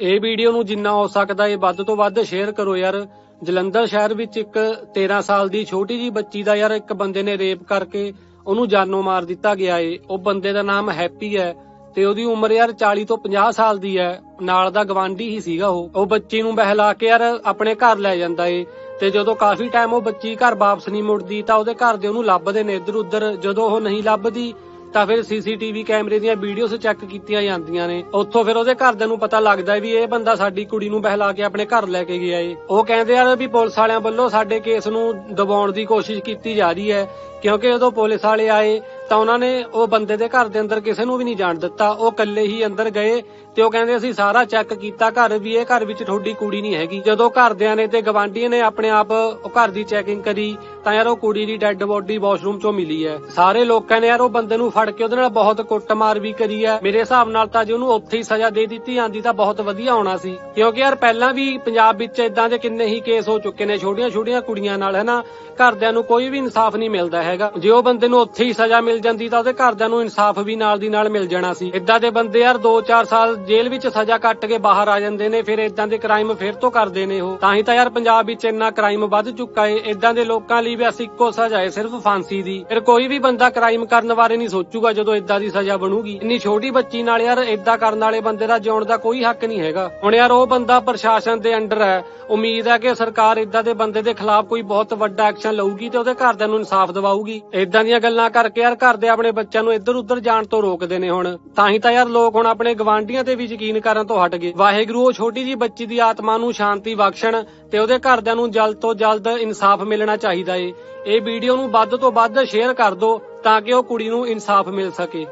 ਇਹ ਵੀਡੀਓ ਨੂੰ ਜਿੰਨਾ ਹੋ ਸਕਦਾ ਇਹ ਵੱਧ ਤੋਂ ਵੱਧ ਸ਼ੇਅਰ ਕਰੋ ਯਾਰ। ਜਲੰਧਰ ਸ਼ਹਿਰ ਵਿੱਚ ਇੱਕ 13 ਸਾਲ ਦੀ ਛੋਟੀ ਜੀ ਬੱਚੀ ਦਾ ਯਾਰ ਇੱਕ ਬੰਦੇ ਨੇ ਰੇਪ ਕਰਕੇ ਉਹਨੂੰ ਜਾਨੋਂ ਮਾਰ ਦਿੱਤਾ ਗਿਆ ਏ। ਉਹ ਬੰਦੇ ਦਾ ਨਾਮ ਹੈਪੀ ਹੈ ਤੇ ਉਹਦੀ ਉਮਰ ਯਾਰ 40 ਤੋਂ 50 ਸਾਲ ਦੀ ਹੈ। ਨਾਲ ਦਾ ਗਵਾਂਢੀ ਹੀ ਸੀਗਾ ਉਹ। ਉਹ ਬੱਚੀ ਨੂੰ ਬਹਿਲਾ ਕੇ ਯਾਰ ਆਪਣੇ ਘਰ ਲੈ ਜਾਂਦਾ ਏ। ਤੇ ਜਦੋਂ ਕਾਫੀ ਟਾਈਮ ਉਹ ਬੱਚੀ ਘਰ ਵਾਪਸ ਨਹੀਂ ਮੁੜਦੀ ਤਾਂ ਉਹਦੇ ਘਰ ਦੇ ਉਹਨੂੰ ਲੱਭਦੇ ਨੇ ਇੱਧਰ ਉੱਧਰ ਜਦੋਂ ਉਹ ਨਹੀਂ ਲੱਭਦੀ ਤਾਂ ਫਿਰ ਸੀਸੀਟੀਵੀ ਕੈਮਰੇ ਦੀਆਂ ਵੀਡੀਓਜ਼ ਚੈੱਕ ਕੀਤੀਆਂ ਜਾਂਦੀਆਂ ਨੇ। ਉੱਥੋਂ ਫਿਰ ਉਹਦੇ ਘਰਦਿਆਂ ਨੂੰ ਪਤਾ ਲੱਗਦਾ ਹੈ ਵੀ ਇਹ ਬੰਦਾ ਸਾਡੀ ਕੁੜੀ ਨੂੰ ਬਹਿਲਾ ਕੇ ਆਪਣੇ ਘਰ ਲੈ ਕੇ ਗਿਆ ਏ। ਉਹ ਕਹਿੰਦੇ ਆ ਵੀ ਪੁਲਿਸ ਵਾਲਿਆਂ ਵੱਲੋਂ ਸਾਡੇ ਕੇਸ ਨੂੰ ਦਬਾਉਣ ਦੀ ਕੋਸ਼ਿਸ਼ ਕੀਤੀ ਜਾ ਰਹੀ ਹੈ, ਕਿਉਂਕਿ ਜਦੋਂ ਪੁਲਿਸ ਵਾਲੇ ਆਏ ਤਾਂ ਉਹਨਾਂ ਨੇ ਉਹ ਬੰਦੇ ਦੇ ਘਰ ਦੇ ਅੰਦਰ ਕਿਸੇ ਨੂੰ ਵੀ ਨਹੀਂ ਜਾਣ ਦਿੱਤਾ। ਉਹ ਇਕੱਲੇ ਹੀ ਅੰਦਰ ਗਏ ਤੇ ਉਹ ਕਹਿੰਦੇ ਅਸੀਂ ਸਾਰਾ ਚੈੱਕ ਕੀਤਾ ਘਰ ਵੀ, ਇਹ ਘਰ ਵਿੱਚ ਤੁਹਾਡੀ ਕੁੜੀ ਨਹੀਂ ਹੈਗੀ। ਜਦੋਂ ਘਰਦਿਆਂ ਨੇ ਤੇ ਗਵਾਂਢੀਆਂ ਨੇ ਆਪਣੇ ਆਪ ਉਹ ਘਰ ਦੀ ਚੈਕਿੰਗ ਕਰੀ, ਤਾਂ ਯਾਰ ਉਹ ਕੁੜੀ ਦੀ ਡੈੱਡ ਬੋਡੀ ਵਾਸ਼ਰੂਮ ਚੋਂ ਮਿਲੀ ਹੈ। ਸਾਰੇ ਲੋਕਾਂ ਨੇ ਯਾਰ ਉਹ ਬੰਦੇ ਨੂੰ ਫੜ ਕੇ ਉਹਦੇ ਨਾਲ ਬਹੁਤ ਕੁੱਟਮਾਰ ਵੀ ਕਰੀ ਹੈ। ਮੇਰੇ ਹਿਸਾਬ ਨਾਲ ਤਾਂ ਜੇ ਉਹਨੂੰ ਉੱਥੇ ਹੀ ਸਜ਼ਾ ਦੇ ਦਿੱਤੀ ਜਾਂਦੀ ਤਾਂ ਬਹੁਤ ਵਧੀਆ ਹੋਣਾ ਸੀ। ਕਿਉਂਕਿ ਯਾਰ ਪਹਿਲਾਂ ਵੀ ਪੰਜਾਬ ਵਿੱਚ ਇਦਾਂ ਦੇ ਕਿੰਨੇ ਹੀ ਕੇਸ ਹੋ ਚੁੱਕੇ ਨੇ ਛੋਟੀਆਂ ਛੋਟੀਆਂ ਕੁੜੀਆਂ ਨਾਲ, ਹੈਨਾ? ਘਰਦਿਆਂ ਨੂੰ ਕੋਈ ਵੀ ਇਨਸਾਫ ਨਹੀਂ ਮਿਲਦਾ ਹੈਗਾ। ਜੇ ਉਹ ਬੰਦੇ ਨੂੰ ਉੱਥੇ ਹੀ ਸਜ਼ਾ ਮਿਲ ਮਿਲ ਜਾਂਦੀ ਤਾਂ ਉਹਦੇ ਘਰਦਿਆਂ ਨੂੰ ਇਨਸਾਫ ਵੀ ਨਾਲ ਦੀ ਨਾਲ ਮਿਲ ਜਾਣਾ ਸੀ। ਇਦਾਂ ਦੇ ਬੰਦੇ ਯਾਰ 2-4 ਸਾਲ ਜੇਲ੍ਹ ਵਿੱਚ ਸਜ਼ਾ ਕੱਟ ਕੇ ਬਾਹਰ ਆ ਜਾਂਦੇ ਨੇ, ਫਿਰ ਇਦਾਂ ਦੇ ਕ੍ਰਾਈਮ ਫਿਰ ਤੋਂ ਕਰਦੇ ਨੇ ਉਹ। ਤਾਂ ਹੀ ਤਾਂ ਯਾਰ ਪੰਜਾਬ ਵਿੱਚ ਇੰਨਾ ਕ੍ਰਾਈਮ ਵੱਧ ਚੁੱਕਾ ਏ। ਇਦਾਂ ਦੇ ਲੋਕਾਂ ਲਈ ਵੀ ਅਸੀਂ ਇੱਕੋ ਸਜ਼ਾ ਏ, ਸਿਰਫ ਫਾਂਸੀ ਦੀ। ਫਿਰ ਕੋਈ ਵੀ ਬੰਦਾ ਕ੍ਰਾਈਮ ਕਰਨ ਬਾਰੇ ਨਹੀਂ ਸੋਚੂਗਾ ਜਦੋਂ ਇਦਾਂ ਦੀ ਸਜ਼ਾ ਬਣੂਗੀ। ਇੰਨੀ ਛੋਟੀ ਬੱਚੀ ਨਾਲ ਯਾਰ ਇਦਾਂ ਕਰਨ ਵਾਲੇ ਬੰਦੇ ਦਾ ਜਿਉਣ ਦਾ ਕੋਈ ਹੱਕ ਨਹੀਂ ਹੈਗਾ। ਹੁਣ ਯਾਰ ਉਹ ਬੰਦਾ ਪ੍ਰਸ਼ਾਸਨ ਦੇ ਅੰਡਰ ਹੈ। ਉਮੀਦ ਹੈ ਕਿ ਸਰਕਾਰ ਇਦਾਂ ਦੇ ਬੰਦੇ ਦੇ ਖਿਲਾਫ ਕੋਈ ਬਹੁਤ ਵੱਡਾ ਐਕਸ਼ਨ ਲਊਗੀ ਤੇ ਉਹਦੇ ਘਰਦਿਆਂ ਨੂੰ ਇਨਸਾਫ ਦਿਵਾਊਗੀ। ਇਦਾਂ ਦੀਆਂ ਗੱਲਾਂ ਕਰਕੇ ਯਾਰ ਘਰ ਦੇ ਆਪਣੇ ਬੱਚਿਆਂ ਨੂੰ ਇੱਧਰ ਉੱਧਰ ਜਾਣ ਤੋਂ ਰੋਕਦੇ ਨੇ ਹੁਣ। ਤਾਂ ਹੀ ਤਾਂ ਯਾਰ ਲੋਕ ਹੁਣ ਆਪਣੇ ਗਵਾਂਢੀਆਂ ਤੇ ਵੀ ਯਕੀਨ ਕਰਨ ਤੋਂ ਹਟ ਗਏ। ਵਾਹਿਗੁਰੂ, ਉਹ ਛੋਟੀ ਜੀ ਬੱਚੀ ਦੀ ਆਤਮਾ ਨੂੰ ਸ਼ਾਂਤੀ ਬਖਸ਼ਣ ਤੇ ਉਹਦੇ ਘਰਦਿਆਂ ਨੂੰ ਜਲਦ ਤੋਂ ਜਲਦ ਇਨਸਾਫ ਮਿਲਣਾ ਚਾਹੀਦਾ ਏ। ਇਹ ਵੀਡੀਓ ਨੂੰ ਵੱਧ ਤੋਂ ਵੱਧ ਸ਼ੇਅਰ ਕਰ ਦਿਓ ਤਾਂ ਕਿ ਉਹ ਕੁੜੀ ਨੂੰ ਇਨਸਾਫ ਮਿਲ ਸਕੇ।